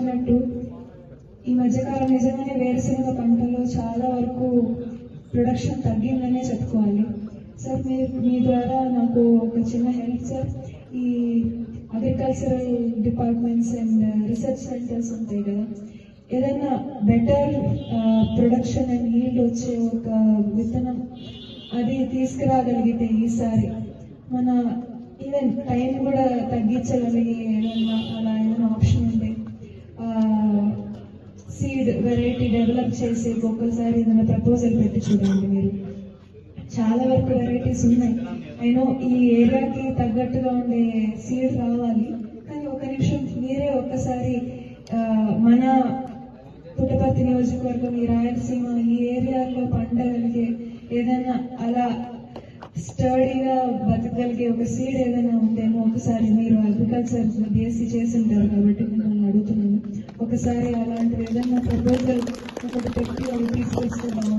చెప్పినట్టు ఈ మధ్యకాలం నిజంగానే వేరుశనగ పంటలో చాలా వరకు ప్రొడక్షన్ తగ్గిందనే చెప్పుకోవాలి. సార్ మీ మీ ద్వారా నాకు ఒక చిన్న హెల్ప్ సార్ ఈ agricultural departments and research centres ఉంటాయి కదా. ఏదైనా బెటర్ ప్రొడక్షన్ అండ్ ఈల్డ్ వచ్చే ఒక విత్తనం అది తీసుకురాగలిగితే ఈసారి మన ఈవెన్ టైం కూడా తగ్గించగలిగి సీడ్ వెరైటీ డెవలప్ చేసి ఒక్కొక్కసారి ఏదైనా ప్రపోజల్ పెట్టి చూడండి మీరు. చాలా వరకు వెరైటీస్ ఉన్నాయి. అయినా ఈ ఏరియాకి తగ్గట్టుగా ఉండే సీడ్ రావాలి కానీ ఒక నిమిషం మీరే ఒక్కసారి మన పుట్టపర్తి నియోజకవర్గం ఈ రాయలసీమ ఈ ఏరియాలో పండగలిగే ఏదైనా అలా స్టడీగా బతకగలిగే ఒక సీడ్ ఏదైనా ఉందేమో ఒకసారి మీరు అగ్రికల్చర్ బీఎస్సీ చేసి ఉంటారు కాబట్టి మిమ్మల్ని అడుగుతున్నాను. ఒకసారి అలాంటి ఏదైనా ప్రపోజల్ ఒకటి పెట్టి అవి తీసుకొస్తున్నాము